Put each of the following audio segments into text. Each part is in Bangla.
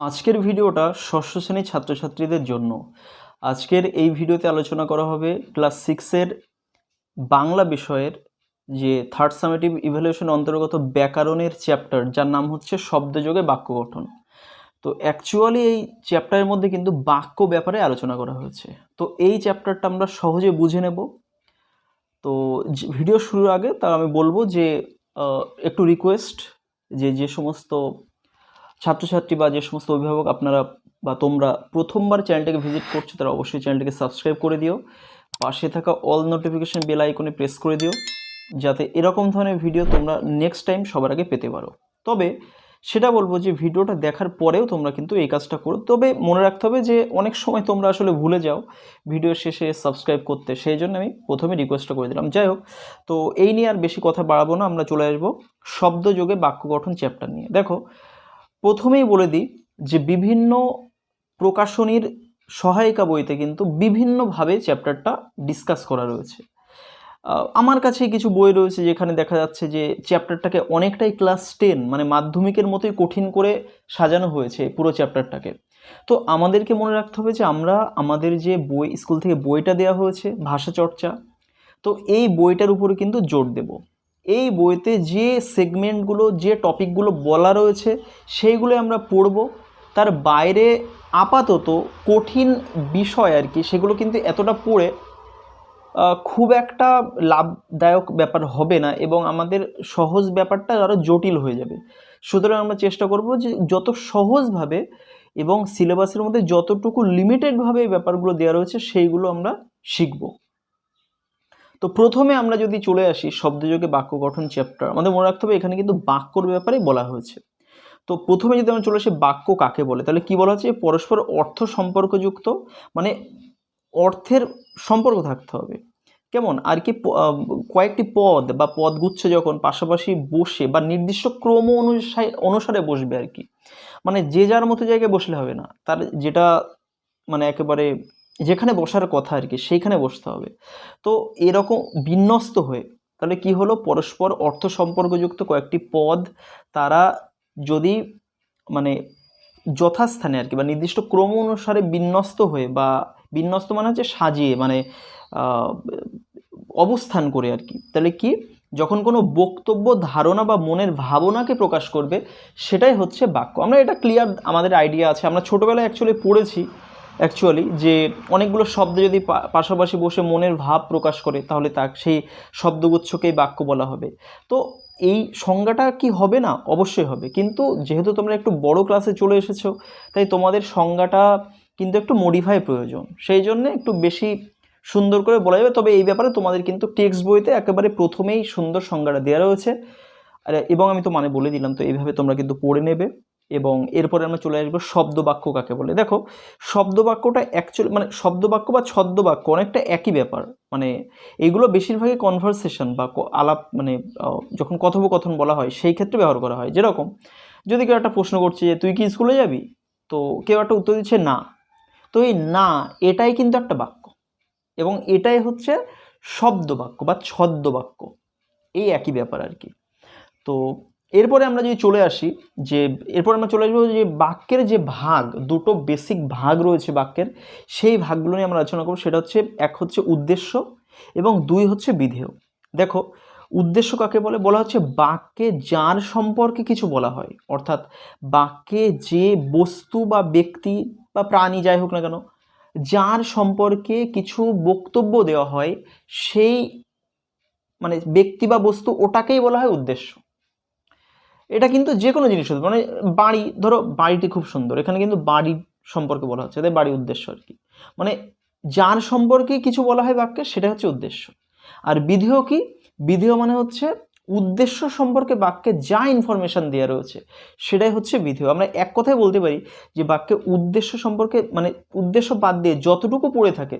আজকের ভিডিওটা ষষ্ঠ শ্রেণির ছাত্রছাত্রীদের জন্য। আজকের এই ভিডিওতে আলোচনা করা হবে ক্লাস সিক্সের বাংলা বিষয়ের যে থার্ড সামেটিভ ইভ্যালুয়েশন অন্তর্গত ব্যাকরণের চ্যাপ্টার, যার নাম হচ্ছে শব্দযোগে বাক্য গঠন। তো অ্যাকচুয়ালি এই চ্যাপ্টারের মধ্যে কিন্তু বাক্য ব্যাপারে আলোচনা করা হয়েছে। তো এই চ্যাপ্টারটা আমরা সহজে বুঝে নেব। তো ভিডিও শুরুর আগে তা আমি বলব যে একটু রিকোয়েস্ট যে যে সমস্ত ছাত্রছাত্রী বা যে সমস্ত অভিভাবক আপনারা বা তোমরা প্রথমবার চ্যানেলটাকে ভিজিট করছ, তারা অবশ্যই চ্যানেলটাকে সাবস্ক্রাইব করে দিও। পাশে থাকা অল নোটিফিকেশন বেল আইকনে প্রেস করে দিও, যাতে এরকম ধরনের ভিডিও তোমরা নেক্সট টাইম সবার আগে পেতে পারো। তবে সেটা বলব যে ভিডিওটা দেখার পরেও তোমরা কিন্তু এই কাজটা করো। তবে মনে রাখতে হবে যে অনেক সময় তোমরা আসলে ভুলে যাও ভিডিও শেষে সাবস্ক্রাইব করতে। সেই জন্য আমি প্রথমে রিকোয়েস্টটা করে দিলাম। যাই হোক, তো এই নিয়ে আর বেশি কথা বাড়াবো না, আমরা চলে আসব শব্দযোগে বাক্য গঠন চ্যাপ্টার নিয়ে। দেখো প্রথমেই বলে দিই যে বিভিন্ন প্রকাশনীর সহায়িকা বইতে কিন্তু বিভিন্নভাবে চ্যাপ্টারটা ডিসকাস করা রয়েছে। আমার কাছে কিছু বই রয়েছে যেখানে দেখা যাচ্ছে যে চ্যাপ্টারটাকে অনেকটাই ক্লাস টেন মানে মাধ্যমিকের মতোই কঠিন করে সাজানো হয়েছে পুরো চ্যাপ্টারটাকে। তো আমাদেরকে মনে রাখতে হবে যে আমরা, আমাদের যে বই, স্কুল থেকে বইটা দেওয়া হয়েছে, ভাষা চর্চা, তো এই বইটার উপরে কিন্তু জোর দেব। এই বইতে যে সেগমেন্টগুলো যে টপিকগুলো বলা রয়েছে সেইগুলো আমরা পড়ব। তার বাইরে আপাতত কঠিন বিষয় আর কি, সেগুলো কিন্তু এতটা পড়ে খুব একটা লাভদায়ক ব্যাপার হবে না এবং আমাদের সহজ ব্যাপারটা আরও জটিল হয়ে যাবে। সুতরাং আমরা চেষ্টা করব যে যত সহজভাবে এবং সিলেবাসের মধ্যে যতটুকু লিমিটেডভাবে ব্যাপারগুলো দেওয়া রয়েছে, সেইগুলো আমরা শিখব। তো প্রথমে আমরা যদি চলে আসি শব্দযোগে বাক্য গঠন চ্যাপ্টার আমাদের মনে রাখতে হবে এখানে কিন্তু বাক্যর ব্যাপারে বলা হয়েছে। তো প্রথমে যদি আমরা চলে আসি বাক্য কাকে বলে, তাহলে কি বলা হচ্ছে? পরস্পর অর্থ সম্পর্কযুক্ত মানে অর্থের সম্পর্ক থাকতে হবে। কেমন? আর কি কয়েকটি পদ বা পদগুচ্ছ যখন পাশাপাশি বসে বা নির্দিষ্ট ক্রম অনুসারে অনুসারে বসবে আর কি। মানে যে যার মতো জায়গায় বসলে হবে না, তার যেটা মানে একেবারে যেখানে বসার কথা আর কি, সেইখানে বসতে হবে। তো এরকম বিন্যস্ত হয়ে তাহলে কি হলো? পরস্পর অর্থ সম্পর্কযুক্ত কয়েকটি পদ তারা যদি মানে যথাস্থানে আর কি বা নির্দিষ্ট ক্রম অনুসারে বিন্যস্ত হয়ে বা বিন্যস্ত মানে হচ্ছে সাজিয়ে মানে অবস্থান করে আর কি। তাহলে কি? যখন কোনো বক্তব্য, ধারণা বা মনের ভাবনাকে প্রকাশ করবে, সেটাই হচ্ছে বাক্য। আমরা এটা ক্লিয়ার আমাদের আইডিয়া আছে। আমরা ছোটোবেলায় অ্যাকচুয়ালি পড়েছি। অ্যাকচুয়ালি যে অনেকগুলো শব্দ যদি পাশাপাশি বসে মনের ভাব প্রকাশ করে, তাহলে তা সেই শব্দগুচ্ছকেই বাক্য বলা হবে। তো এই সংজ্ঞাটা কি হবে না? অবশ্যই হবে। কিন্তু যেহেতু তোমরা একটু বড় ক্লাসে চলে এসেছ, তাই তোমাদের সংজ্ঞাটা কিন্তু একটু মডিফাই প্রয়োজন। সেই জন্য একটু বেশি সুন্দর করে বলা যাবে। তবে এই ব্যাপারে তোমাদের কিন্তু টেক্সট বইতে একেবারে প্রথমেই সুন্দর সংজ্ঞাটা দেওয়া রয়েছে। আর, এবং আমি তো মানে বলে দিলাম, তো এইভাবে তোমরা কিন্তু পড়ে নেবে। এবং এরপরে আমরা চলে আসব শব্দ বাক্য কাকে বলে। দেখো শব্দ বাক্যটা অ্যাকচুয়ালি মানে শব্দ বাক্য বা ছদ্ম বাক্য অনেকটা একই ব্যাপার। মানে এগুলো বেশিরভাগই কনভারসেশন বা আলাপ মানে যখন কথোপকথন বলা হয়, সেই ক্ষেত্রে ব্যবহার করা হয়। যেরকম, যদি কেউ একটা প্রশ্ন করছে যে, তুই কি স্কুলে যাবি? তো কেউ একটা উত্তর দিচ্ছে, না। তো এই না এটাই কিন্তু একটা বাক্য। এবং এটাই হচ্ছে শব্দ বাক্য বা ছদ্ম বাক্য এই একই ব্যাপার আর কি। তো এরপরে আমরা যদি চলে আসি, যে এরপর আমরা চলে আসব যে বাক্যের যে ভাগ, দুটো বেসিক ভাগ রয়েছে বাক্যের, সেই ভাগগুলো নিয়ে আমরা আলোচনা করব। সেটা হচ্ছে, এক হচ্ছে উদ্দেশ্য এবং দুই হচ্ছে বিধেয়। দেখো, উদ্দেশ্য কাকে বলে? বলা হচ্ছে বাক্যে যার সম্পর্কে কিছু বলা হয়। অর্থাৎ বাক্যে যে বস্তু বা ব্যক্তি বা প্রাণী যাই হোক না কেন, যার সম্পর্কে কিছু বক্তব্য দেওয়া হয়, সেই মানে ব্যক্তি বা বস্তু ওটাকেই বলা হয় উদ্দেশ্য। এটা কিন্তু যে কোনো জিনিস হতে মানে বাড়ি, ধরো বাড়িটি খুব সুন্দর, এখানে কিন্তু বাড়ি সম্পর্কে বলা হচ্ছে তাই বাড়ির উদ্দেশ্য আর কি। মানে যার সম্পর্কে কিছু বলা হয় বাক্যে, সেটা হচ্ছে উদ্দেশ্য। আর বিধেয় কি? বিধেয় মানে হচ্ছে উদ্দেশ্য সম্পর্কে বাক্যে যা ইনফরমেশান দেওয়া রয়েছে, সেটাই হচ্ছে বিধেয়। আমরা এক কথায় বলতে পারি যে বাক্যে উদ্দেশ্য সম্পর্কে মানে উদ্দেশ্য বাদ দিয়ে যতটুকু পড়ে থাকে,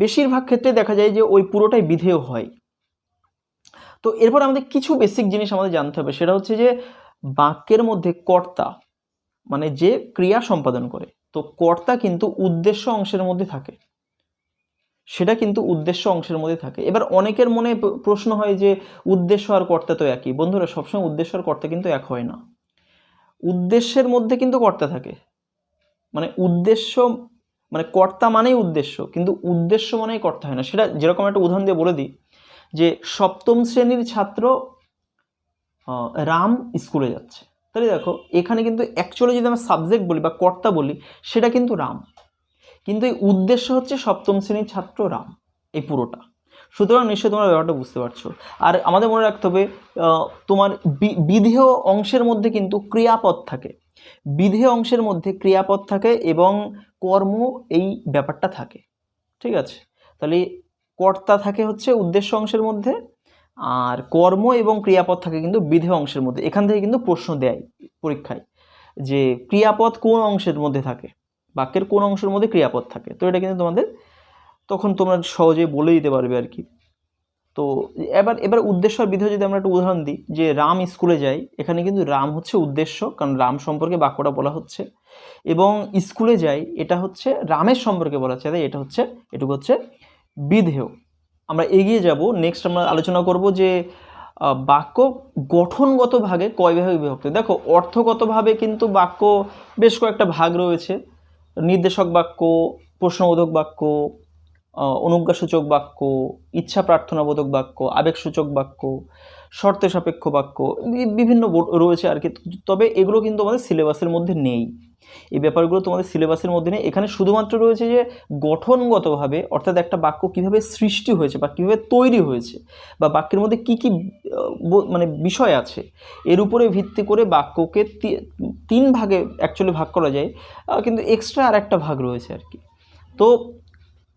বেশিরভাগ ক্ষেত্রে দেখা যায় যে ওই পুরোটাই বিধেয় হয়। তো এরপর আমাদের কিছু বেসিক জিনিস আমাদের জানতে হবে, সেটা হচ্ছে যে বাক্যের মধ্যে কর্তা মানে যে ক্রিয়া সম্পাদন করে, তো কর্তা কিন্তু উদ্দেশ্য অংশের মধ্যে থাকে। সেটা কিন্তু উদ্দেশ্য অংশের মধ্যে থাকে। এবার অনেকের মনে প্রশ্ন হয় যে উদ্দেশ্য আর কর্তা তো একই। বন্ধুরা, সবসময় উদ্দেশ্য আর কর্তা কিন্তু এক হয় না। উদ্দেশ্যের মধ্যে কিন্তু কর্তা থাকে। মানে উদ্দেশ্য মানে কর্তা মানেই উদ্দেশ্য, কিন্তু উদ্দেশ্য মানেই কর্তা হয় না। সেটা যেরকম একটা উদাহরণ দিয়ে বলে দিই যে সপ্তম শ্রেণির ছাত্র রাম স্কুলে যাচ্ছে। তাহলে দেখো, এখানে কিন্তু অ্যাকচুয়ালি যদি আমরা সাবজেক্ট বলি বা কর্তা বলি, সেটা কিন্তু রাম। কিন্তু এই উদ্দেশ্য হচ্ছে সপ্তম শ্রেণির ছাত্র রাম, এই পুরোটা। সুতরাং নিশ্চয়ই তোমরা ব্যাপারটা বুঝতে পারছ। আর আমাদের মনে রাখতে হবে তোমার বিধেয় অংশের মধ্যে কিন্তু ক্রিয়াপদ থাকে। বিধেয় অংশের মধ্যে ক্রিয়াপদ থাকে এবং কর্ম এই ব্যাপারটা থাকে। ঠিক আছে? তাহলে কর্তা থাকে হচ্ছে উদ্দেশ্য অংশের মধ্যে, আর কর্ম এবং ক্রিয়াপদ থাকে কিন্তু বিধেয় অংশের মধ্যে। এখান থেকে কিন্তু প্রশ্ন দেয় পরীক্ষায় যে ক্রিয়াপদ কোন অংশের মধ্যে থাকে? বাক্যের কোন অংশের মধ্যে ক্রিয়াপদ থাকে? তো এটা কিন্তু তোমাদের তখন তোমরা সহজেই বলে দিতে পারবে আর কি। তো এবার এবার উদ্দেশ্য আর বিধেয় যদি আমরা একটা উদাহরণ দিই, যে রাম স্কুলে যায়, এখানে কিন্তু রাম হচ্ছে উদ্দেশ্য, কারণ রাম সম্পর্কে বাক্যটা বলা হচ্ছে। এবং স্কুলে যায়, এটা হচ্ছে রামের সম্পর্কে বলা হচ্ছে, তাই এটা হচ্ছে, এটুকু হচ্ছে বিধেয়। আমরা এগিয়ে যাব। নেক্সট আমরা আলোচনা করব যে বাক্য গঠনগত ভাগে কয় ভাগে বিভক্ত? দেখো, অর্থগতভাবে কিন্তু বাক্য বেশ কয়েকটা ভাগ রয়েছে। নির্দেশক বাক্য, প্রশ্নবোধক বাক্য অনুজ্ঞাসূচক বাক্য, ইচ্ছা প্রার্থনাবোধক বাক্য, আবেগসূচক বাক্য, শর্তে সাপেক্ষ বাক্য বিভিন্ন রয়েছে আর কি। তবে এগুলো কিন্তু আমাদের সিলেবাসের মধ্যে নেই। এই ব্যাপারগুলো তোমাদের সিলেবাসের মধ্যে নেই। এখানে শুধুমাত্র রয়েছে যে গঠনগতভাবে, অর্থাৎ একটা বাক্য কীভাবে সৃষ্টি হয়েছে বা কীভাবে তৈরি হয়েছে বা বাক্যের মধ্যে কি কি মানে বিষয় আছে, এর উপরে ভিত্তি করে বাক্যকে তিন ভাগে অ্যাকচুয়ালি ভাগ করা যায়। কিন্তু এক্সট্রা আর একটা ভাগ রয়েছে আর কি। তো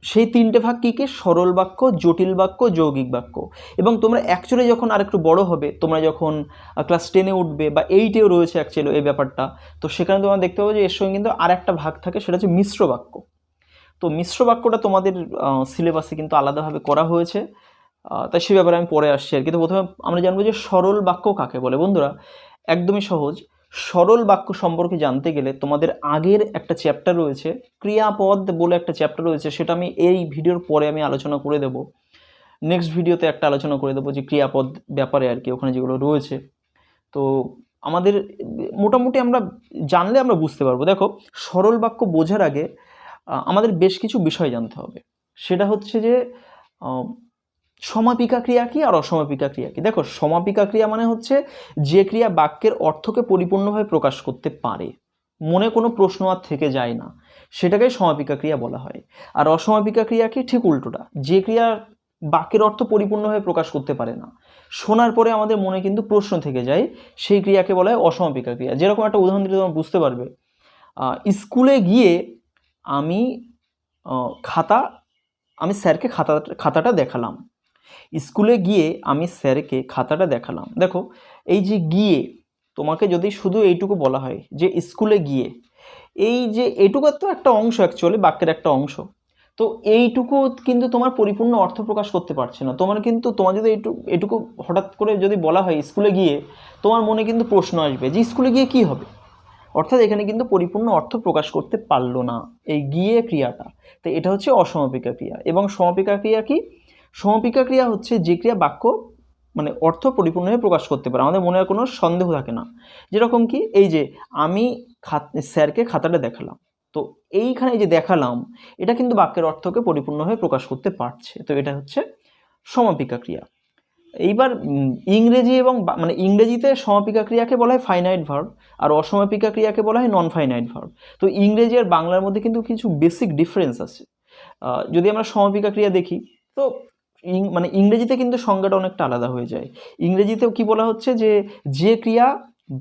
সেই তিনটে ভাগ কী? কী সরল বাক্য, জটিল বাক্য, যৌগিক বাক্য। এবং তোমরা অ্যাকচুয়ালি যখন আরেকটু বড় হবে, তোমরা যখন ক্লাস টেনে উঠবে বা এইটেও রয়েছে অ্যাকচুয়ালি এই ব্যাপারটা, তো সেখানে তোমরা দেখতে পাবো যে এর সঙ্গে কিন্তু আর একটা ভাগ থাকে, সেটা হচ্ছে মিশ্র বাক্য। তো মিশ্র বাক্যটা তোমাদের সিলেবাসে কিন্তু আলাদাভাবে করা হয়েছে। তাই সে ব্যাপারে আমি পরে আসছি আর কি। প্রথমে আমরা জানব যে সরল বাক্য কাকে বলে। বন্ধুরা, একদমই সহজ। সরল বাক্য সম্পর্কে জানতে গেলে তোমাদের আগের একটা চ্যাপ্টার রয়েছে, ক্রিয়াপদ বলে একটা চ্যাপ্টার রয়েছে, সেটা আমি এই ভিডিওর পরে আমি আলোচনা করে দেব। নেক্সট ভিডিওতে একটা আলোচনা করে দেবো যে ক্রিয়াপদ ব্যাপারে আর কি, ওখানে যেগুলো রয়েছে। তো আমাদের মোটামুটি আমরা জানলে আমরা বুঝতে পারব। দেখো, সরল বাক্য বোঝার আগে আমাদের বেশ কিছু বিষয় জানতে হবে। সেটা হচ্ছে যে সমাপিকা ক্রিয়া কি আর অসমাপিকা ক্রিয়া কি? দেখো, সমাপিকা ক্রিয়া মানে হচ্ছে যে ক্রিয়া বাক্যের অর্থকে পরিপূর্ণভাবে প্রকাশ করতে পারে। মনে কোনো প্রশ্ন আর থেকে যায় না। সেটাকে সমাপিকা ক্রিয়া বলা হয়। আর অসমাপিকা ক্রিয়া কি? ঠিক উল্টোটা। যে ক্রিয়া বাক্যের অর্থ পরিপূর্ণভাবে প্রকাশ করতে পারে না, শোনার পরে আমাদের মনে কিন্তু প্রশ্ন থেকে যায়, সেই ক্রিয়াকে বলা হয় অসমাপিকা ক্রিয়া। যেরকম একটা উদাহরণ দিলে তোমরা বুঝতে পারবে স্কুলে গিয়ে আমি খাতা, আমি স্যারকে খাতা, খাতাটা দেখালাম। স্কুলে গিয়ে আমি স্যারকে খাতাটা দেখালাম। দেখো, এই যে গিয়ে, তোমাকে যদি শুধু এইটুকু বলা হয় যে স্কুলে গিয়ে, এই যে এইটুকু তো একটা অংশ অ্যাকচুয়ালি বাক্যের একটা অংশ। তো এইটুকু কিন্তু তোমার পরিপূর্ণ অর্থ প্রকাশ করতে পারছে না। তোমার কিন্তু, তোমার যদি এইটুকু, এটুকু হঠাৎ করে যদি বলা হয় স্কুলে গিয়ে, তোমার মনে কিন্তু প্রশ্ন আসবে যে স্কুলে গিয়ে কি হবে? অর্থাৎ এখানে কিন্তু পরিপূর্ণ অর্থ প্রকাশ করতে পারল না এই গিয়ে ক্রিয়াটা। তো এটা হচ্ছে অসমাপিকা ক্রিয়া। এবং সমাপিকা ক্রিয়া কি? সমাপিকা ক্রিয়া হচ্ছে যে ক্রিয়া বাক্য মানে অর্থ পরিপূর্ণভাবে প্রকাশ করতে পারে। আমাদের মনে আর কোনো সন্দেহ থাকে না। যেরকম কি, এই যে আমি খাত, স্যারকে খাতাটা দেখালাম। তো এইখানে যে দেখালাম, এটা কিন্তু বাক্যের অর্থকে পরিপূর্ণভাবে প্রকাশ করতে পারছে। তো এটা হচ্ছে সমাপিকা ক্রিয়া এইবার ইংরেজি এবং মানে ইংরেজিতে সমাপিকা ক্রিয়াকে বলা হয় ফাইনাইট ভার্ব আর অসমাপিকা ক্রিয়াকে বলা হয় নন ফাইনাইট ভার্ব তো ইংরেজি আর বাংলার মধ্যে কিন্তু কিছু বেসিক ডিফারেন্স আছে। যদি আমরা সমাপিকা ক্রিয়া দেখি, তো মানে ইংরেজিতে কিন্তু সংজ্ঞাটা অনেকটা আলাদা হয়ে যায়। ইংরেজিতেও কি বলা হচ্ছে যে যে ক্রিয়া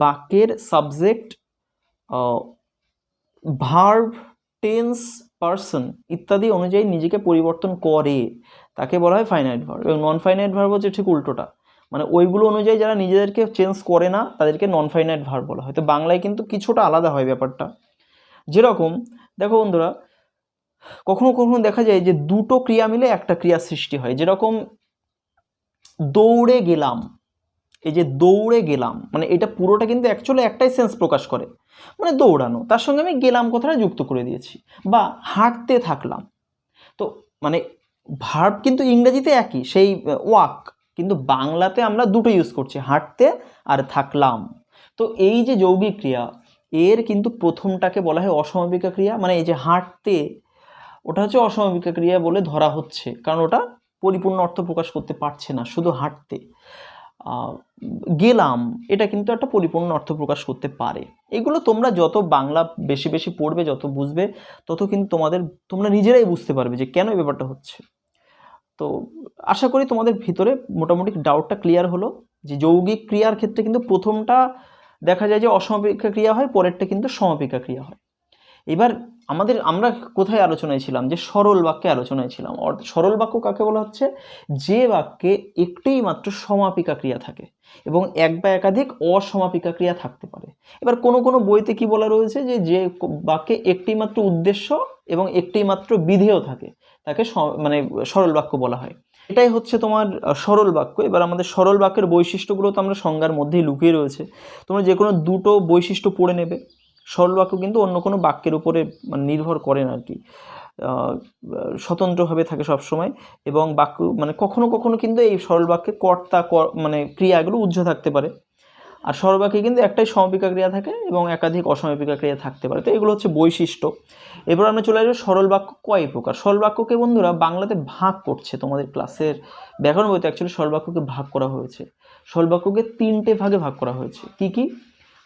বাক্যের সাবজেক্ট ভার্ভ টেন্স পার্সন ইত্যাদি অনুযায়ী নিজেকে পরিবর্তন করে, তাকে বলা হয় ফাইনাইট ভার্ব এবং নন ফাইনাইট ভার্ব হচ্ছে ঠিক উল্টোটা। মানে ওইগুলো অনুযায়ী যারা নিজেদেরকে চেঞ্জ করে না, তাদেরকে নন ফাইনাইট ভার্ব বলা হয়। তো বাংলায় কিন্তু কিছুটা আলাদা হয় ব্যাপারটা। যেরকম, দেখো বন্ধুরা কখনো কখনো দেখা যায় যে দুটো ক্রিয়া মিলে একটা ক্রিয়া সৃষ্টি হয়। যেরকম দৌড়ে গেলাম, এই যে দৌড়ে গেলাম মানে এটা পুরোটা কিন্তু অ্যাকচুয়ালি একটাই সেন্স প্রকাশ করে মানে দৌড়ানো। তার সঙ্গে আমি গেলাম কথাটা যুক্ত করে দিয়েছি, বা হাঁটতে থাকলাম। তো মানে ভার্ব কিন্তু ইংরেজিতে একই, সেই ওয়াক কিন্তু বাংলাতে আমরা দুটো ইউজ করছি, হাঁটতে আর থাকলাম। তো এই যে যৌগিক ক্রিয়া, এর কিন্তু প্রথমটাকে বলা হয় অসমাপিকা ক্রিয়া মানে এই যে হাঁটতে ওটা হচ্ছে অসমাপিকা ক্রিয়া বলে ধরা হচ্ছে। কারণ ওটা পরিপূর্ণ অর্থ প্রকাশ করতে পারছে না, শুধু হাঁটতে। গেলাম, এটা কিন্তু একটা পরিপূর্ণ অর্থ প্রকাশ করতে পারে। এগুলো তোমরা যত বাংলা বেশি বেশি পড়বে, যত বুঝবে, তত কিন্তু তোমাদের, তোমরা নিজেরাই বুঝতে পারবে যে কেন এই ব্যাপারটা হচ্ছে। তো আশা করি তোমাদের ভিতরে মোটামুটি ডাউটটা ক্লিয়ার হলো যে যৌগিক ক্রিয়ার ক্ষেত্রে কিন্তু প্রথমটা দেখা যায় যে অসমাপিকা ক্রিয়া হয়, পরেরটা কিন্তু সমাপিকা ক্রিয়া হয়। এবার আমাদের, আমরা কোথায় আলোচনায় ছিলাম? যে সরল বাক্যে আলোচনায় ছিলাম। সরল বাক্য কাকে বলা হচ্ছে? যে বাক্যে একটিই মাত্র সমাপিকা ক্রিয়া থাকে এবং এক বা একাধিক অসমাপিকা ক্রিয়া থাকতে পারে। এবার কোনো কোনো বইতে কি বলা রয়েছে? যে যে বাক্যে একটি মাত্র উদ্দেশ্য এবং একটি মাত্র বিধেয় থাকে, তাকে মানে সরল বাক্য বলা হয়। এটাই হচ্ছে তোমার সরল বাক্য। এবার আমাদের সরল বাক্যের বৈশিষ্ট্যগুলো তো আমরা সংজ্ঞার মধ্যেই লুকিয়ে রয়েছে। তোমরা যে কোনো দুটো বৈশিষ্ট্য পড়ে নেবে। সরল বাক্য কিন্তু অন্য কোনো বাক্যের উপরে মানে নির্ভর করে না আর কি। স্বতন্ত্রভাবে থাকে সবসময় এবং বাক্য মানে কখনো কখনো কিন্তু এই সরল বাক্যে কর্তা মানে ক্রিয়াগুলো উজ্জ্ব থাকতে পারে। আর সরল বাক্যে কিন্তু একটাই সমাপিকা ক্রিয়া থাকে এবং একাধিক অসমাপিকা ক্রিয়া থাকতে পারে। তো এগুলো হচ্ছে বৈশিষ্ট্য। এবার আমরা চলে আসব সরল বাক্য কয় প্রকার? সরল বাক্যকে বন্ধুরা বাংলাতে ভাগ করছে তোমাদের ক্লাসের ব্যাকরণ বইতে অ্যাকচুয়ালি সরল বাক্যকে ভাগ করা হয়েছে। সরল বাক্যকে তিনটে ভাগে ভাগ করা হয়েছে। কি কি?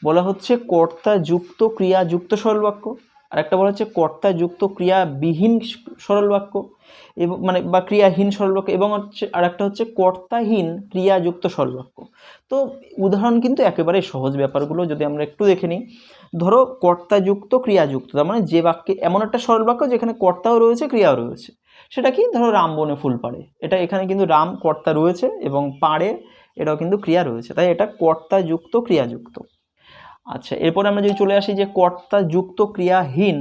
বলা হচ্ছে কর্তা যুক্ত ক্রিয়া যুক্ত সরল বাক্য। আর একটা বলা হচ্ছে কর্তা যুক্ত ক্রিয়া বিহীন সরল বাক্য। এবং মানে বা ক্রিয়াহীন সরল বাক্য এবং হচ্ছে আর একটা হচ্ছে কর্তাহীন ক্রিয়াযুক্ত সরল বাক্য। তো উদাহরণ কিন্তু একেবারে সহজ ব্যাপারগুলো যদি আমরা একটু দেখে নিই। ধরো কর্তাযুক্ত ক্রিয়াযুক্ত তার মানে যে বাক্যে এমন একটা সরল বাক্য যেখানে কর্তাও রয়েছে, ক্রিয়াও রয়েছে। সেটা কি? ধরো রাম বনে ফুল পাড়ে। এটা এখানে কিন্তু রাম কর্তা রয়েছে এবং পাড়ে এটাও কিন্তু ক্রিয়া রয়েছে। তাই এটা কর্তাযুক্ত ক্রিয়াযুক্ত আচ্ছা এরপরে আমরা যদি চলে আসি যে কর্তা যুক্ত ক্রিয়াহীন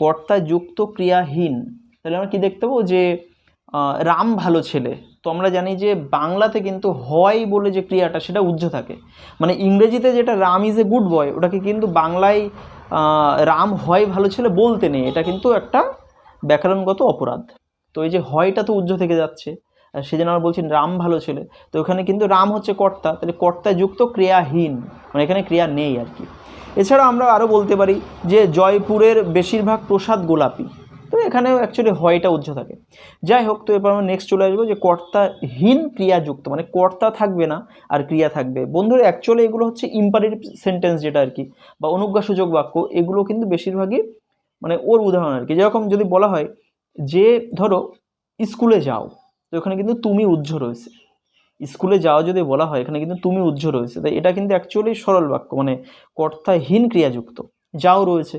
কর্তা যুক্ত ক্রিয়াহীন, তাহলে আমরা কি দেখতে পাবো যে রাম ভালো ছেলে। তো আমরা জানি যে বাংলাতে কিন্তু হয় বলে যে ক্রিয়াটা, সেটা উজ্জ্ব থাকে। মানে ইংরেজিতে যেটা Ram is a good boy ওটাকে কিন্তু বাংলায় রাম হয় ভালো ছেলে বলতে নেই। এটা কিন্তু একটা ব্যাকরণগত অপরাধ। তো এই যে হয়টা তো উজ্জ্ব থেকে যাচ্ছে। জন্য আমরা বলছি রাম ভালো ছেলে। তো এখানে কিন্তু রাম হচ্ছে কর্তা। তাহলে কর্তা যুক্ত ক্রিয়াহীন মানে এখানে ক্রিয়া নেই আর কি। এছাড়া আমরা আরও বলতে পারি যে জয়পুরের বেশিরভাগ প্রসাদ গোলাপি। তো এখানেও অ্যাকচুয়ালি হয়টা উজ্জ্ব থাকে। যাই হোক, তো এরপর আমরা নেক্সট চলে আসব যে কর্তাহীন ক্রিয়াযুক্ত মানে কর্তা থাকবে না আর ক্রিয়া থাকবে। বন্ধুরা অ্যাকচুয়ালি এগুলো হচ্ছে ইম্পারেটিভ সেন্টেন্স যেটা আর কি, বা অনুজ্ঞাসূচক বাক্য। এগুলো কিন্তু বেশিরভাগই মানে ওর উদাহরণ আর কি। যেরকম যদি বলা হয় যে, ধরো, স্কুলে যাও। তো এখানে কিন্তু তুমি উজ্জ্ব রয়েছে। স্কুলে যাওয়া যদি বলা হয়, এখানে কিন্তু তুমি উজ্জ্ব রয়েছে। তাই এটা কিন্তু অ্যাকচুয়ালি সরল বাক্য মানে কর্তাহীন ক্রিয়াযুক্ত। যাও রয়েছে,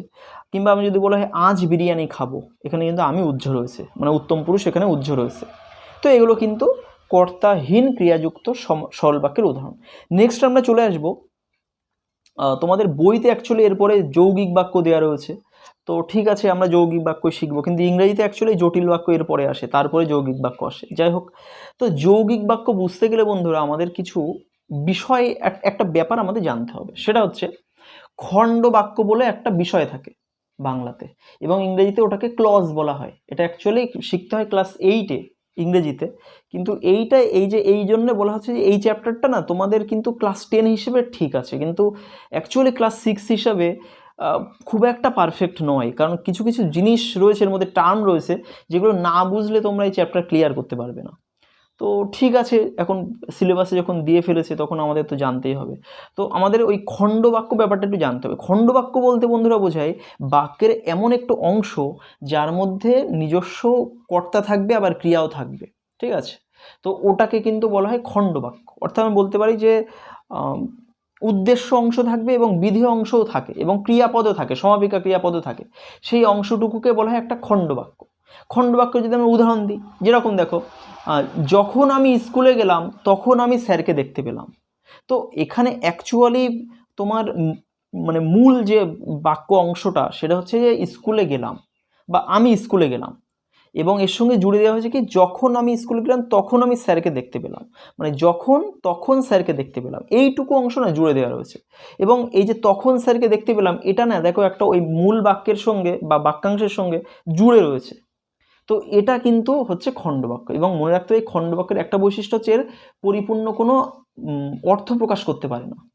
কিংবা আমি যদি বলা হয়, আজ বিরিয়ানি খাব। এখানে কিন্তু আমি উজ্জ্ব রয়েছে মানে উত্তম পুরুষ এখানে উজ্জ্ব রয়েছে। তো এগুলো কিন্তু কর্তাহীন ক্রিয়াযুক্ত সরল বাক্যের উদাহরণ। নেক্সট আমরা চলে আসব তোমাদের বইতে অ্যাকচুয়ালি এরপরে যৌগিক বাক্য দেওয়া রয়েছে। তো ঠিক আছে, আমরা যৌগিক বাক্য শিখব, কিন্তু ইংরেজিতে অ্যাকচুয়ালি জটিল বাক্য এরপরে আসে, তারপরে যৌগিক বাক্য আসে। যাই হোক, তো যৌগিক বাক্য বুঝতে গেলে বন্ধুরা আমাদের কিছু বিষয়, এক- একটা ব্যাপার আমাদের জানতে হবে। সেটা হচ্ছে, খণ্ড বাক্য বলে একটা বিষয় থাকে বাংলাতে, এবং ইংরেজিতে ওটাকে ক্লজ বলা হয়। এটা অ্যাকচুয়ালি শিখতে হয় ক্লাস এইটে ইংরেজিতে, কিন্তু এইটা, এই যে, এই জন্য বলা হচ্ছে যে, এই চ্যাপ্টারটা না তোমাদের কিন্তু ক্লাস টেন হিসেবে ঠিক আছে, কিন্তু অ্যাকচুয়ালি ক্লাস সিক্স হিসাবে খুব একটা পারফেক্ট নয়। কারণ কিছু কিছু জিনিস রয়েছে, এর মধ্যে টার্ম রয়েছে, যেগুলো না বুঝলে তোমরা এই চ্যাপ্টার ক্লিয়ার করতে পারবে না। তো ঠিক আছে, এখন সিলেবাসে যখন দিয়ে ফেলেছে, তখন আমাদের তো জানতেই হবে। তো আমাদের ওই খণ্ড বাক্য ব্যাপারটা একটু জানতে হবে। খণ্ড বাক্য বলতে বন্ধুরা বোঝায়, বাক্যের এমন একটু অংশ যার মধ্যে নিজস্ব কর্তা থাকবে, আবার ক্রিয়াও থাকবে। ঠিক আছে? তো ওটাকে কিন্তু বলা হয় খণ্ড বাক্য। অর্থাৎ আমি বলতে পারি যে উদ্দেশ্য অংশ থাকবে এবং বিধি অংশও থাকে এবং ক্রিয়াপদও থাকে, সমাপিকা ক্রিয়াপদও থাকে। সেই অংশটুকুকে বলা হয় একটা খণ্ড বাক্য খণ্ড বাক্য যদি আমরা উদাহরণ দিই, যেরকম দেখো যখন আমি স্কুলে গেলাম, তখন আমি স্যারকে দেখতে পেলাম। তো এখানে অ্যাকচুয়ালি তোমার মানে মূল যে বাক্য অংশটা, সেটা হচ্ছে যে স্কুলে গেলাম বা আমি স্কুলে গেলাম। এবং এর সঙ্গে জুড়ে দেওয়া হয়েছে কি, যখন আমি স্কুলে গেলাম, তখন আমি স্যারকে দেখতে পেলাম। মানে যখন, তখন স্যারকে দেখতে পেলাম। এইটুকু অংশ না, জুড়ে দেওয়া রয়েছে। এবং এই যে তখন স্যারকে দেখতে পেলাম, এটা না, দেখো একটা ওই মূল বাক্যের সঙ্গে বা বাক্যাংশের সঙ্গে জুড়ে রয়েছে। তো এটা কিন্তু হচ্ছে খণ্ডবাক্য। এবং মনে রাখতে এই খণ্ডবাক্যের একটা বৈশিষ্ট্য হচ্ছে এর পরিপূর্ণ কোনো অর্থ প্রকাশ করতে পারে না।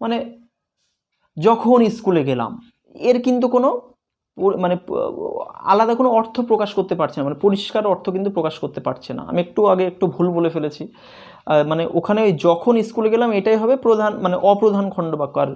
মানে যখন স্কুলে গেলাম, এর কিন্তু কোনো মানে আলাদা কোনো অর্থ প্রকাশ করতে পারছে না। মানে পরিষ্কার অর্থ কিন্তু প্রকাশ করতে পারছে না। আমি একটু আগে একটু ভুল বলে ফেলেছি। মানে ওখানে ওই যখন স্কুলে গেলাম, এটাই হবে প্রধান মানে অপ্রধান খণ্ডবাক্য। আর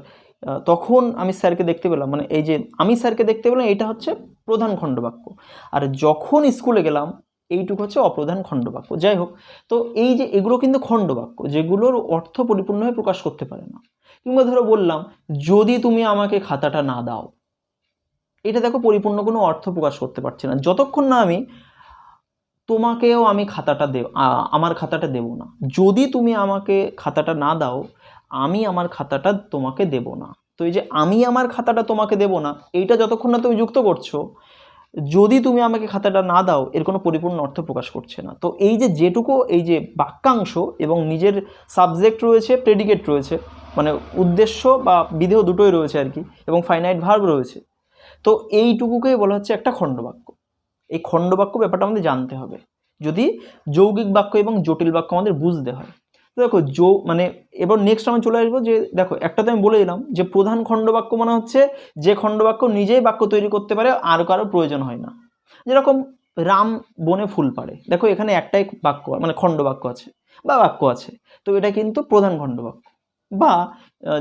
তখন আমি স্যারকে দেখতে পেলাম। মানে এই যে আমি স্যারকে দেখতে পেলাম এটা হচ্ছে প্রধান খণ্ডবাক্য। আর যখন স্কুলে গেলাম, এইটুকু হচ্ছে অপ্রধান খণ্ডবাক্য। যাই হোক, তো এই যে এগুলো কিন্তু খণ্ডবাক্য, যেগুলোর অর্থ পরিপূর্ণভাবে প্রকাশ করতে পারে না। কিংবা ধরো বললাম, যদি তুমি আমাকে খাতাটা না দাও এটা দেখো পরিপূর্ণ কোনো অর্থ প্রকাশ করতে পারছে না। যতক্ষণ না আমি তোমাকেও আমি খাতাটা দেব আমার খাতাটা দেব না। যদি তুমি আমাকে খাতাটা না দাও, আমি আমার খাতাটা তোমাকে দেব না। তো এই যে আমি আমার খাতাটা তোমাকে দেব না, এইটা যতক্ষণ না তুমি যুক্ত করছ, যদি তুমি আমাকে খাতাটা না দাও, এর কোনো পরিপূর্ণ অর্থ প্রকাশ করছে না। তো এই যে যেটুকু, এই যে বাক্যাংশ এবং নিজের সাবজেক্ট রয়েছে প্রেডিকেট রয়েছে মানে উদ্দেশ্য বা বিধেয় দুটোই রয়েছে আর কি, এবং ফাইনাইট ভার্ব রয়েছে তো এইটুকুকেই বলা হচ্ছে একটা খণ্ডবাক্য। এই খণ্ডবাক্য ব্যাপারটা আমাদের জানতে হবে। যদি যৌগিক বাক্য এবং জটিল বাক্য আমাদের বুঝতে হয়। তো দেখো যৌ মানে এবার নেক্সট আমি চলে আসব যে, দেখো একটা তো আমি বলে দিলাম যে, প্রধান খণ্ডবাক্য মানে হচ্ছে যে খণ্ডবাক্য নিজেই বাক্য তৈরি করতে পারে, আর কারও প্রয়োজন হয় না। যেরকম রাম বনে ফুল পাড়ে। দেখো এখানে একটাই বাক্য মানে খণ্ডবাক্য আছে বা বাক্য আছে। তো এটা কিন্তু প্রধান খণ্ডবাক্য। বা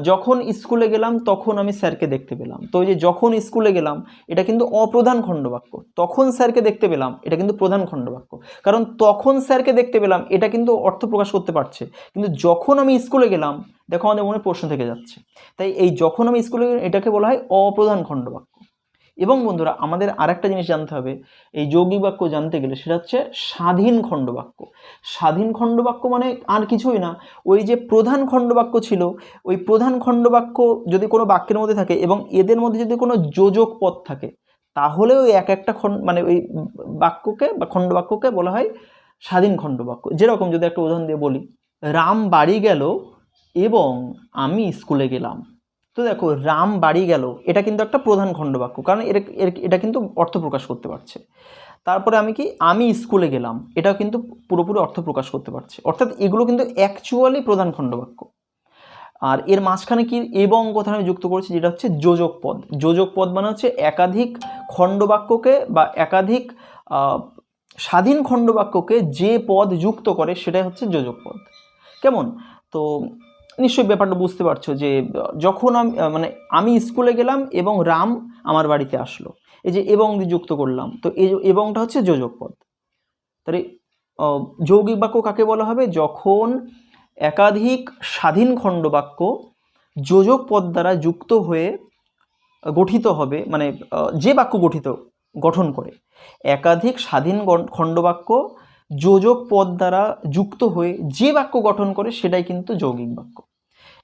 যখন স্কুলে গেলাম তখন আমি স্যারকে দেখতে পেলাম। তো যে যখন স্কুলে গেলাম, এটা কিন্তু অপ্রধান খণ্ডবাক্য। তখন স্যারকে দেখতে পেলাম, এটা কিন্তু প্রধান খণ্ডবাক্য। কারণ তখন স্যারকে দেখতে পেলাম, এটা কিন্তু অর্থ প্রকাশ করতে পারছে। কিন্তু যখন আমি স্কুলে গেলাম, দেখো আমাদের মনে প্রশ্ন থেকে যাচ্ছে। তাই এই যখন আমি স্কুলে এটাকে বলা হয় অপ্রধান খণ্ডবাক্য। এবং বন্ধুরা, আমাদের আরেকটা জিনিস জানতে হবে, এই যৌগিক বাক্য জানতে গেলে সেটা হচ্ছে স্বাধীন খণ্ডবাক্য স্বাধীন খণ্ডবাক্য মানে আর কিছুই না, ওই যে প্রধান খণ্ডবাক্য ছিল, ওই প্রধান খণ্ডবাক্য যদি কোনো বাক্যের মধ্যে থাকে এবং এদের মধ্যে যদি কোনো যোজক পদ থাকে, তাহলে ওই এক একটা খণ্ড মানে ওই বাক্যকে বা খণ্ডবাক্যকে বলা হয় স্বাধীন খণ্ডবাক্য যেরকম যদি একটা উদাহরণ দিয়ে বলি, রাম বাড়ি গেল এবং আমি স্কুলে গেলাম। তো দেখো, রাম বাড়ি গেল, এটা কিন্তু একটা প্রধান খণ্ডবাক্য, কারণ এর এটা কিন্তু অর্থ প্রকাশ করতে পারছে। তারপরে আমি কি, আমি স্কুলে গেলাম, এটাও কিন্তু পুরোপুরি অর্থ প্রকাশ করতে পারছে। অর্থাৎ এগুলো কিন্তু অ্যাকচুয়ালি প্রধান খণ্ডবাক্য। আর এর মাঝখানে কি, এবং কথা আমি যুক্ত করেছি, যেটা হচ্ছে যোজক পদ। যোজক পদ মানে হচ্ছে একাধিক খণ্ডবাক্যকে বা একাধিক স্বাধীন খণ্ডবাক্যকে যে পদ যুক্ত করে, সেটাই হচ্ছে যোজক পদ। কেমন? তো নিশ্চয়ই ব্যাপারটা বুঝতে পারছ যে, যখন আমি মানে আমি স্কুলে গেলাম এবং রাম আমার বাড়িতে আসলো। এই যে এবং দিয়ে যুক্ত করলাম। তো এই এবংটা হচ্ছে যোজক পদ। তাহলে যৌগিক বাক্য কাকে বলা হবে? যখন একাধিক স্বাধীন খণ্ডবাক্য যোজক পদ দ্বারা যুক্ত হয়ে গঠিত হবে মানে যে বাক্য গঠিত, গঠন করে, একাধিক স্বাধীন খণ্ডবাক্য যোজক পদ দ্বারা যুক্ত হয়ে যে বাক্য গঠন করে সেটাই কিন্তু যৌগিক বাক্য।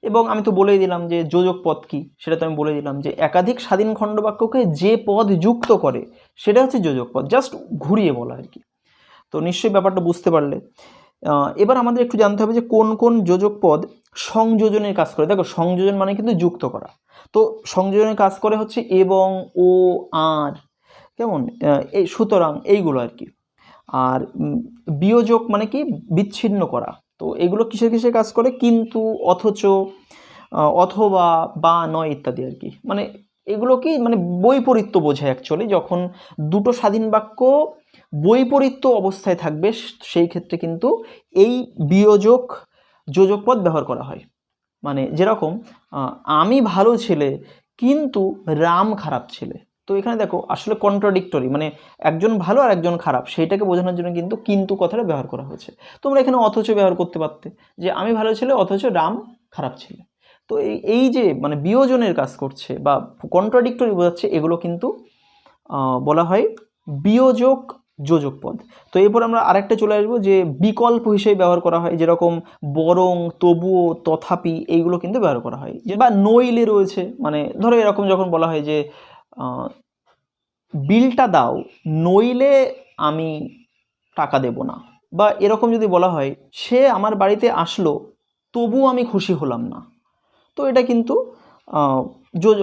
এবং আমি তো বলেই দিলাম যে যোজক পদ কি, সেটা তো আমি বলে দিলাম যে একাধিক স্বাধীন খণ্ড বাক্যকে যে পদ যুক্ত করে সেটা হচ্ছে যোজক পদ, জাস্ট ঘুরিয়ে বলা আর কি। তো নিশ্চয়ই ব্যাপারটা বুঝতে পারলে। এবার আমাদের একটু জানতে হবে যে কোন কোন যোজক পদ সংযোজনের কাজ করে। দেখো, সংযোজন মানে কিন্তু যুক্ত করা। তো সংযোজনের কাজ করে হচ্ছে এবং, ও, আর, কেমন? এই সুতরাং এইগুলো আর কি। আর বিয়োজক মানে কি? বিচ্ছিন্ন করা। তো এগুলো কিসের কিসের কাজ করে? কিন্তু, অথচ অথবা, বা, নয় ইত্যাদি আর কি। মানে এগুলো কি? মানে বৈপরীত্য বোঝায় অ্যাকচুয়ালি যখন দুটো স্বাধীন বাক্য বৈপরীত্য অবস্থায় থাকবে, সেই ক্ষেত্রে কিন্তু এই বিয়োজক যোজক পদ ব্যবহার করা হয়। মানে যেরকম আমি ভালো ছেলে, কিন্তু রাম খারাপ ছেলে। তো এখানে দেখো, আসলে কন্ট্রাডিক্টরি মানে একজন ভালো আর একজন খারাপ, সেইটাকে বোঝানোর জন্য কিন্তু কিন্তু কথাটা ব্যবহার করা হয়েছে। তোমরা এখানে অথচ ব্যবহার করতে পারতে, যে আমি ভালো ছেলে, অথচ রাম খারাপ ছেলে। তো এই যে মানে বিয়োজনের কাজ করছে বা কন্ট্রাডিক্টরি বোঝাচ্ছে, এগুলো কিন্তু বলা হয় বিয়োজক যোজক পদ। তো এরপর আমরা আরেকটা চলে আসব, যে বিকল্প হিসেবে ব্যবহার করা হয়, যেরকম বরং, তবুও, তথাপি, এইগুলো কিন্তু ব্যবহার করা হয়। বা নইলে রয়েছে মানে ধরো এরকম যখন বলা হয় যে বিলটা দাও, নইলে আমি টাকা দেব না। বা এরকম যদি বলা হয়, সে আমার বাড়িতে আসলো, তবু আমি খুশি হলাম না। তো এটা কিন্তু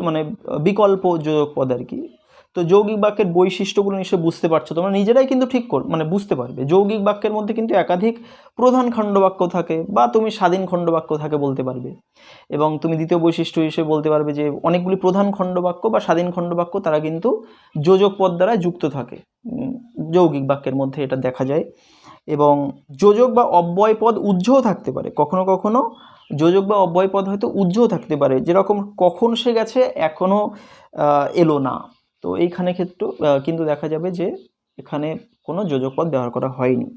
মানে বিকল্প যোজক পদ আর কি। তো যৌগিক বাক্যের বৈশিষ্ট্যগুলো নিশ্চয়ই বুঝতে পারছ, তোমরা নিজেরাই কিন্তু ঠিক কর মানে বুঝতে পারবে। যৌগিক বাক্যের মধ্যে কিন্তু একাধিক প্রধান খণ্ডবাক্য থাকে বা তুমি স্বাধীন খণ্ডবাক্য থাকে বলতে পারবে। এবং তুমি দ্বিতীয় বৈশিষ্ট্য হিসেবে বলতে পারবে যে অনেকগুলি প্রধান খণ্ডবাক্য বা স্বাধীন খণ্ডবাক্য তারা কিন্তু যোজক পদ দ্বারা যুক্ত থাকে। যৌগিক বাক্যের মধ্যে এটা দেখা যায়। এবং যোজক বা অব্যয় পদ উজ্জ্বও থাকতে পারে। কখনো কখনো যোজক বা অব্যয় পদ হয়তো উজ্জ্বও থাকতে পারে। যেরকম কখন সে গেছে এখনও এলো না। তো এইখানে ক্ষেত্রে কিন্তু দেখা যাবে যে এখানে কোনো যোজক পদ ব্যবহার করা হয়নি।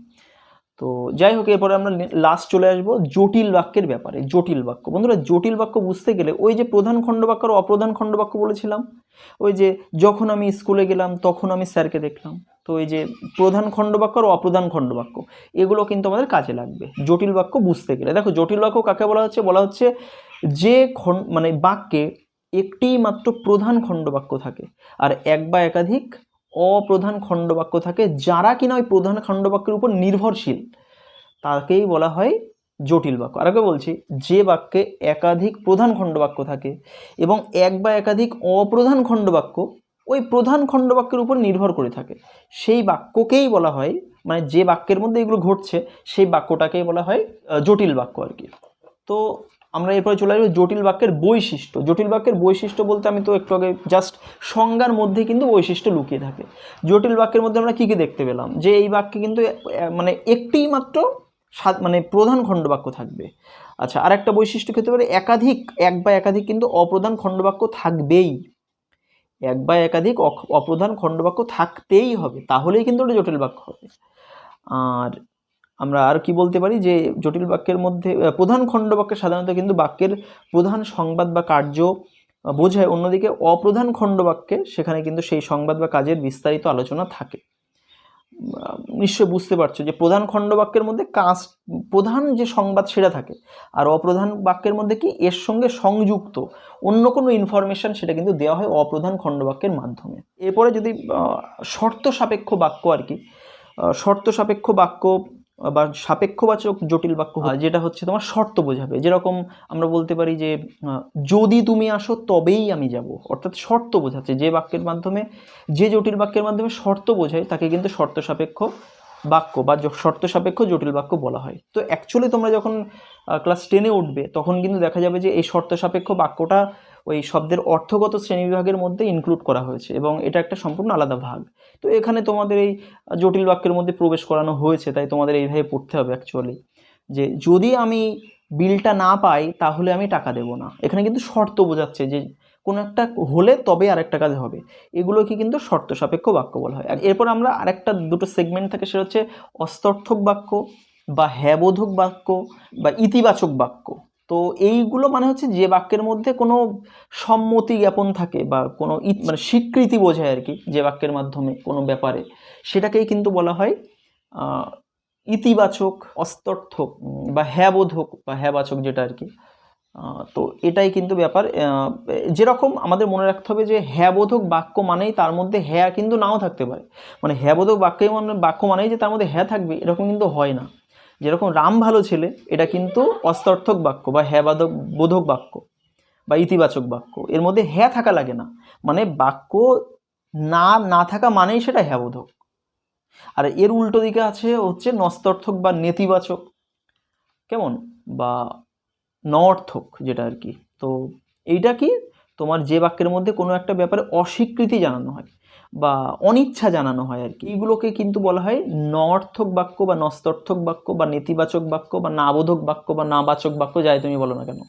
তো যাই হোক, এরপরে আমরা লাস্ট চলে আসব জটিল বাক্যের ব্যাপারে, জটিল বাক্য। বন্ধুরা, জটিল বাক্য বুঝতে গেলে ওই যে প্রধান খণ্ডবাক্য আর অপ্রধান খণ্ডবাক্য বলেছিলাম, ওই যে যখন আমি স্কুলে গেলাম তখন আমি স্যারকে দেখলাম, তো এই যে প্রধান খণ্ডবাক্য আর অপ্রধান খণ্ডবাক্য, এগুলো কিন্তু আমাদের কাজে লাগবে। জটিল বাক্য বুঝতে গেলে। দেখো, জটিল বাক্য কাকে বলা হচ্ছে? বলা হচ্ছে যে খণ্ড মানে বাক্যে একটি মাত্র প্রধান খণ্ডবাক্য থাকে। আর এক বা একাধিক অপ্রধান খণ্ডবাক্য থাকে, যারা কিনা ওই প্রধান খণ্ডবাক্যের উপর নির্ভরশীল, তাকেই বলা হয় জটিল বাক্য। আর আগে বলছি, যে বাক্যে একাধিক প্রধান খণ্ডবাক্য থাকে এবং এক বা একাধিক অপ্রধান খণ্ডবাক্য ওই প্রধান খণ্ডবাক্যের উপর নির্ভর করে থাকে, সেই বাক্যকেই বলা হয় মানে যে বাক্যের মধ্যে এগুলো ঘটছে, সেই বাক্যটাকেই বলা হয় জটিল বাক্য আর কি। তো আমরা এরপরে চলে আসব জটিল বাক্যের বৈশিষ্ট্য। জটিল বাক্যের বৈশিষ্ট্য বলতে আমি তো একটু আগে জাস্ট সংজ্ঞার মধ্যে কিন্তু বৈশিষ্ট্য লুকিয়ে থাকে। জটিল বাক্যের মধ্যে আমরা কী কী দেখতে পেলাম? যে এই বাক্যে কিন্তু মানে একটিই মাত্র মানে প্রধান খণ্ডবাক্য থাকবে। আচ্ছা আর একটা বৈশিষ্ট্য হতে পারে? একাধিক, এক বা একাধিক কিন্তু অপ্রধান খণ্ডবাক্য থাকবেই। এক বা একাধিক অপ্রধান খণ্ডবাক্য থাকতেই হবে। তাহলেই কিন্তু ওটা জটিল বাক্য হবে। আর আমরা আর কি বলতে পারি যে জটিল বাক্যের মধ্যে প্রধান খণ্ডবাক্যে সাধারণত কিন্তু বাক্যের প্রধান সংবাদ বা কার্য বোঝায়। অন্যদিকে অপ্রধান খণ্ডবাক্যে সেখানে কিন্তু সেই সংবাদ বা কাজের বিস্তারিত আলোচনা থাকে। নিশ্চয় বুঝতে পারছ যে প্রধান খণ্ডবাক্যের মধ্যে কাজ, প্রধান যে সংবাদ সেটা থাকে, আর অপ্রধান বাক্যের মধ্যে কি এর সঙ্গে সংযুক্ত, অন্য কোনো ইনফরমেশন সেটা কিন্তু দেওয়া হয় অপ্রধান খণ্ডবাক্যের মাধ্যমে। এরপরে যদি শর্ত সাপেক্ষ বাক্য আর কি শর্ত সাপেক্ষ বাক্য বা সাপেক্ষবাচক জটিল বাক্য হয় যেটা হচ্ছে তোমার শর্ত বোঝাবে। যেরকম আমরা বলতে পারি যে যদি তুমি আসো তবেই আমি যাব। অর্থাৎ শর্ত বোঝাচ্ছে। যে বাক্যের মাধ্যমে যে জটিল বাক্যের মাধ্যমে শর্ত বোঝায় তাকে কিন্তু শর্ত সাপেক্ষ বাক্য বা শর্ত সাপেক্ষ জটিল বাক্য বলা হয়। তো অ্যাকচুয়ালি তোমরা যখন ক্লাস টেনে উঠবে তখন কিন্তু দেখা যাবে যে এই শর্ত সাপেক্ষ বাক্যটা ওই শব্দের অর্থগত শ্রেণীবিভাগের মধ্যে ইনক্লুড করা হয়েছে এবং এটা একটা সম্পূর্ণ আলাদা ভাগ। তো এখানে তোমাদের এই জটিল বাক্যের মধ্যে প্রবেশ করানো হয়েছে, তাই তোমাদের এইভাবে পড়তে হবে অ্যাকচুয়ালি যে যদি আমি বিলটা না পাই, তাহলে আমি টাকা দেবো না। এখানে কিন্তু শর্ত বোঝাচ্ছে যে কোনো একটা হলে তবে আরেকটা কাজ হবে। এগুলোকে কিন্তু শর্ত সাপেক্ষ বাক্য বলা হয়। আর এরপর আমরা আরেকটা দুটো সেগমেন্ট থাকে, সেটা হচ্ছে অস্তর্থক বাক্য বা হ্যাবোধক বাক্য বা ইতিবাচক বাক্য। তো এইগুলো মানে হচ্ছে যে বাক্যের মধ্যে কোনো সম্মতি জ্ঞাপন থাকে বা কোনো মানে স্বীকৃতি বোঝায় আর কি যে বাক্যের মাধ্যমে কোনো ব্যাপারে। সেটাকেই কিন্তু বলা হয় ইতিবাচক, অস্তর্থক বা হ্যাবোধক বা হ্যাবাচক যেটা আর কি। তো এটাই কিন্তু ব্যাপার। যেরকম আমাদের মনে রাখতে হবে যে হ্যাবোধক বাক্য মানেই তার মধ্যে হ্যাঁ কিন্তু নাও থাকতে পারে। মানে হ্যাবোধক বাক্যই মানে বাক্য মানেই যে তার মধ্যে হ্যাঁ থাকবে, এরকম কিন্তু হয় না। যেরকম রাম ভালো ছেলে, এটা কিন্তু অস্তর্থক বাক্য বা হ্যাবাদক বোধক বাক্য বা ইতিবাচক বাক্য। এর মধ্যে হ্যাঁ থাকা লাগে না। মানে বাক্য না না থাকা মানেই সেটা হ্যাবোধক। আর এর উল্টো দিকে আছে হচ্ছে নস্তর্থক বা নেতিবাচক। কেমন? বা নঅর্থক যেটা আর কি। তো এইটা কি? তোমার যে বাক্যের মধ্যে কোনো একটা ব্যাপারে অস্বীকৃতি জানানো হয়। বা অনিচ্ছা জানানো হয় আর কি। এইগুলোকে কিন্তু বলা হয় নঅর্থক বাক্য বা নস্তর্থক বাক্য বা নেতিবাচক বাক্য বা নাবোধক বাক্য বা নাবাচক বাক্য, যাই তুমি বলো না কেন।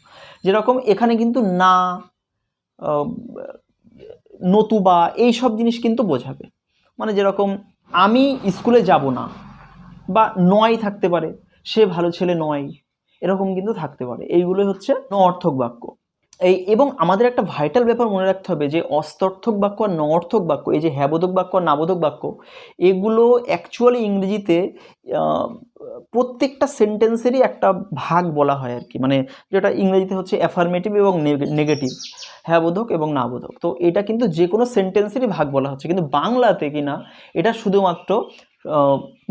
যেরকম এখানে কিন্তু না নতুবা এই সব জিনিস কিন্তু বোঝাবে। মানে যেরকম আমি স্কুলে যাব না বা নয় থাকতে পারে, সে ভালো ছেলে নয়, এরকম কিন্তু থাকতে পারে। এইগুলোই হচ্ছে নঅর্থক বাক্য। এই এবং আমাদের একটা ভাইটাল ব্যাপার মনে রাখতে হবে যে অস্তর্থক বাক্য আর নঅর্থক বাক্য, এই যে হ্যাবোধক বাক্য আর নাবোধক বাক্য, এগুলো অ্যাকচুয়ালি ইংরেজিতে প্রত্যেকটা সেন্টেন্সেরই একটা ভাগ বলা হয় আর কি। মানে যেটা ইংরেজিতে হচ্ছে অ্যাফার্মেটিভ এবং নেগেটিভ হ্যাবোধক এবং নাবোধক। তো এটা কিন্তু যে কোনো সেন্টেন্সেরই ভাগ বলা হচ্ছে। কিন্তু বাংলাতে কিনা এটা শুধুমাত্র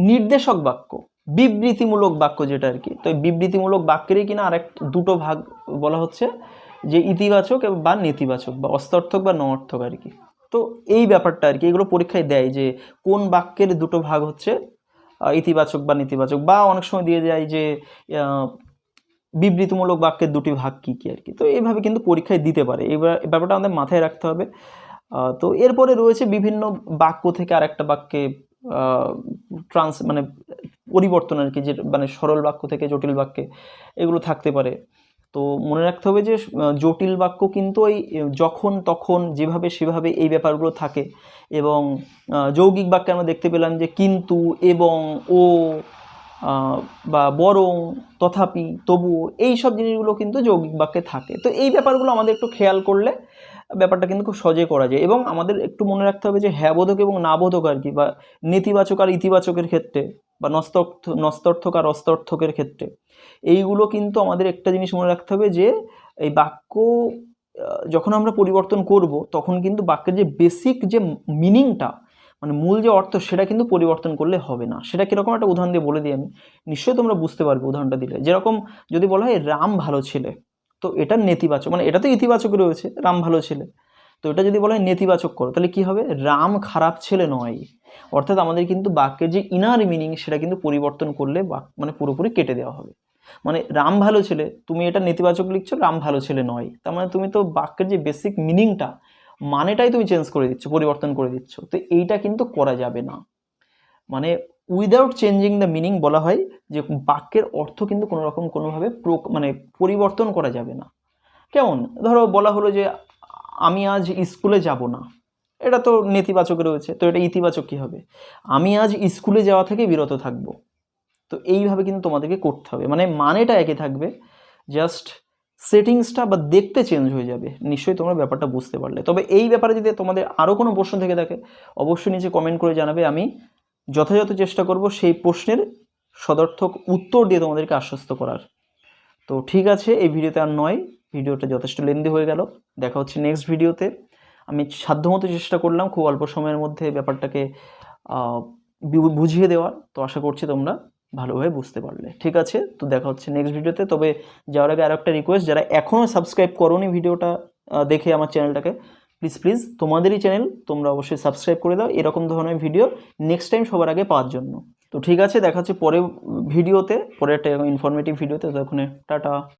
নির্দেশক বাক্য, বিবৃতিমূলক বাক্য যেটা আর কি। তো বিবৃতিমূলক বাক্যেরই কিনা আরেক, দুটো ভাগ বলা হচ্ছে। যে ইতিবাচক বা নেতিবাচক বা অস্তর্থক বা নঅর্থক আর কি। তো এই ব্যাপারটা আর কি, এগুলো পরীক্ষায় দেয় যে কোন বাক্যের দুটো ভাগ হচ্ছে ইতিবাচক বা নেতিবাচক বা অনেক সময় দিয়ে যায় যে বিবৃতিমূলক বাক্যের দুটি ভাগ কী কী আর কি। তো এইভাবে কিন্তু পরীক্ষায় দিতে পারে। এবার ব্যাপারটা আমাদের মাথায় রাখতে হবে। তো এরপরে রয়েছে বিভিন্ন বাক্য থেকে আরেকটা বাক্যে ট্রান্স মানে পরিবর্তন আর কি, যে মানে সরল বাক্য থেকে জটিল বাক্যে এগুলো থাকতে পারে। তো মনে রাখতে হবে যে জটিল বাক্য কিন্তু ওই যখন, তখন, যেভাবে, সেভাবে এই ব্যাপারগুলো থাকে। এবং যৌগিক বাক্যে আমরা দেখতে পেলাম যে, কিন্তু, এবং, ও বা বরং, তথাপি, তবুও, এই সব জিনিসগুলো কিন্তু যৌগিক বাক্যে থাকে। তো এই ব্যাপারগুলো আমাদের একটু খেয়াল করলে ব্যাপারটা কিন্তু খুব সহজে করা যায়। এবং আমাদের একটু মনে রাখতে হবে যে হ্যাঁ বোধক এবং না বোধক আর কি, বা নেতিবাচক আর ইতিবাচকের ক্ষেত্রে। বা নস্তর্থ নস্তর্থক আর অস্তর্থকের ক্ষেত্রে। এইগুলো কিন্তু আমাদের একটা জিনিস মনে রাখতে হবে যে, এই বাক্য যখন আমরা পরিবর্তন করব, তখন কিন্তু বাক্যের যে বেসিক যে মিনিংটা মানে মূল যে অর্থ, সেটা কিন্তু পরিবর্তন করলে হবে না। সেটা কীরকম একটা উদাহরণ দিয়ে বলে দিই আমি। নিশ্চয়ই তোমরা বুঝতে পারবে উদাহরণটা দিলে। যেরকম যদি বলা হয়, রাম ভালো ছেলে। তো এটা নেতিবাচক মানে এটা তো ইতিবাচক রয়েছে, রাম ভালো ছেলে। তো এটা যদি বলা হয় নেতিবাচক করো, তাহলে কি হবে? রাম খারাপ ছেলে নয়। অর্থাৎ আমাদের কিন্তু বাক্যের যে ইনার মিনিং সেটা কিন্তু পরিবর্তন করলে বাক মানে পুরোপুরি কেটে দেওয়া হবে। মানে রাম ভালো ছেলে, তুমি এটা নেতিবাচক লিখছো, রাম ভালো ছেলে নয়। তার মানে তুমি তো বাক্যের যে বেসিক মিনিংটা মানেটাই তুমি চেঞ্জ করে দিচ্ছ, পরিবর্তন করে দিচ্ছ। তো এইটা কিন্তু করা যাবে না। মানে উইদাউট চেঞ্জিং দ্য মিনিং বলা হয় যে বাক্যের অর্থ কিন্তু কোনো রকম কোনোভাবে প্র- মানে পরিবর্তন করা যাবে না। কেমন? ধরো বলা হলো যে আমি আজ স্কুলে যাব না। এটা তো নেতিবাচক রয়েছে। তো এটা ইতিবাচক কী হবে? আমি আজ স্কুলে যাওয়া থেকে বিরত থাকব। তো এইভাবে কিন্তু তোমাদেরকে করতে হবে। মানে মানেটা একই থাকবে। জাস্ট সেটিংসটা বা দেখতে চেঞ্জ হয়ে যাবে। নিশ্চয়ই তোমরা ব্যাপারটা বুঝতে পারলে। তবে এই ব্যাপারে যদি তোমাদের আরও কোনো প্রশ্ন থেকে থাকে, অবশ্যই নিচে কমেন্ট করে জানাবে। আমি যথাযথ চেষ্টা করব সেই প্রশ্নের সদর্থক উত্তর দিয়ে তোমাদেরকে আশ্বস্ত করার। তো ঠিক আছে, এই ভিডিওতে আর নয়। ভিডিওটা যথেষ্ট লেন্দি হয়ে গেল। দেখা হচ্ছে নেক্সট ভিডিওতে। আমি সাধ্যমতো চেষ্টা করলাম খুব অল্প সময়ের মধ্যে ব্যাপারটাকে বুঝিয়ে দেওয়ার। তো আশা করছি তোমরা ভালোভাবে বুঝতে পারলে। ঠিক আছে? তো দেখা হচ্ছে নেক্সট ভিডিওতে। তবে যাওয়ার আগে আরও একটা রিকোয়েস্ট যারা এখনও সাবস্ক্রাইব করোনি ভিডিওটা দেখে আমার চ্যানেলটাকে প্লিজ প্লিজ তোমাদেরই চ্যানেল তোমরা অবশ্যই সাবস্ক্রাইব করে দাও। এরকম ধরনের ভিডিও নেক্সট টাইম সবার আগে পাওয়ার জন্য। তো ঠিক আছে, দেখা হচ্ছে পরে ভিডিওতে পরে একটা ইনফরমেটিভ ভিডিওতে। ততক্ষণে, টাটা।